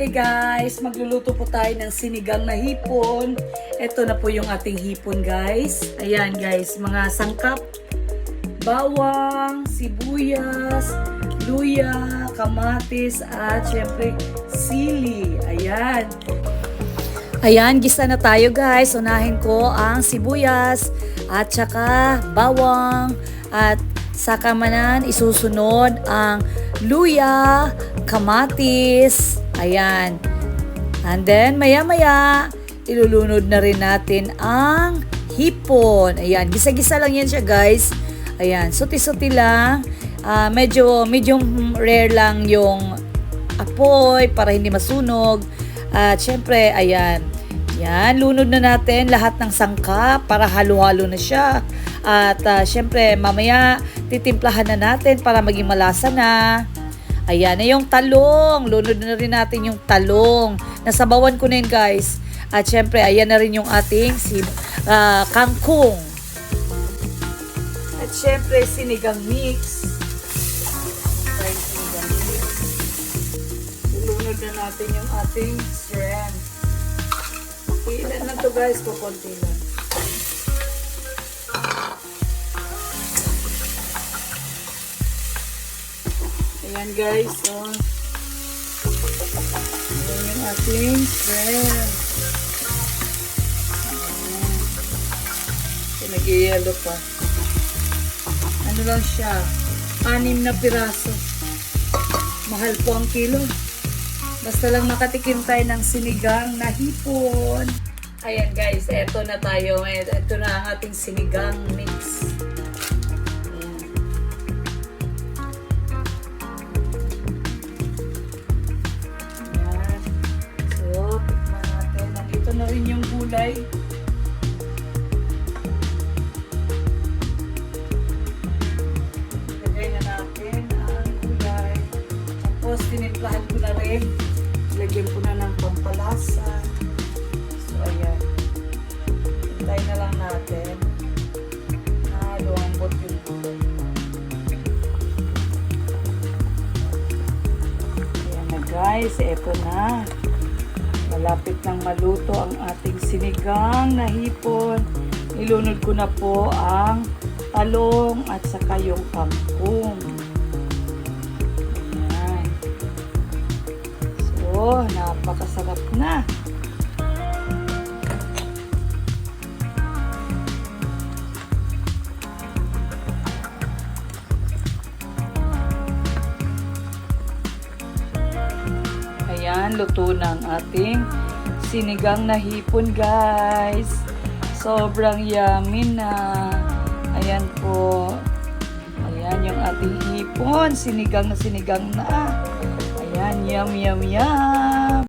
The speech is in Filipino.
Hey guys, magluluto po tayo ng sinigang na hipon. Ito na po yung ating hipon guys. Ayan guys, mga sangkap. Bawang, sibuyas, luya, kamatis, at syempre sili. Ayan. Ayan, gisa na tayo guys. Unahin ko ang sibuyas at saka bawang at saka manan isusunod ang luya, kamatis. Ayan. And then maya-maya ilulunod na rin natin ang hipon. Ayan, gisa-gisa lang yan siya guys. Ayan, suti-suti lang. Ah, medyo medium rare lang yung apoy para hindi masunog. At syempre, ayan. Yan, lunod na natin lahat ng sangkap para halo-halo na siya. At ah, syempre, mamaya titimplahan na natin para maging malasa na. Ayan na yung talong. Lunod na rin natin yung talong. Nasabawan ko na yun, guys. At syempre, ayan na rin yung ating si, ah, kangkong. At syempre, sinigang mix. Ilunod na natin yung ating shrimp. Ilan lang to guys, kukunti lang. Ayan guys, so. Ayan yung ating. Ayan. So, nag-yellow pa. Ano lang siya? Anim na piraso. Mahal po ang kilo. Basta lang makatikim tayo ng sinigang na hipon. Ayan guys, eto na tayo. Ito na ang ating sinigang mix. Na rin yung gulay. Lagay na natin ang gulay. Tapos, tinimplahan ko na rin. Lagyan ko na ng pampalasa. So, ayan. Hintay na lang natin. Na lumambot yung gulay. Ayan guys, eto na. Malapit nang maluto ang ating sinigang na hipon. Ilunod ko na po ang talong at saka yung kangkong. Ayan. So, napakasarap na. Ayan, luto ang ating sinigang na hipon, guys. Sobrang yummy na. Ayan po. Ayan yung ating hipon. Sinigang na sinigang na. Ayan, yum, yum, yum.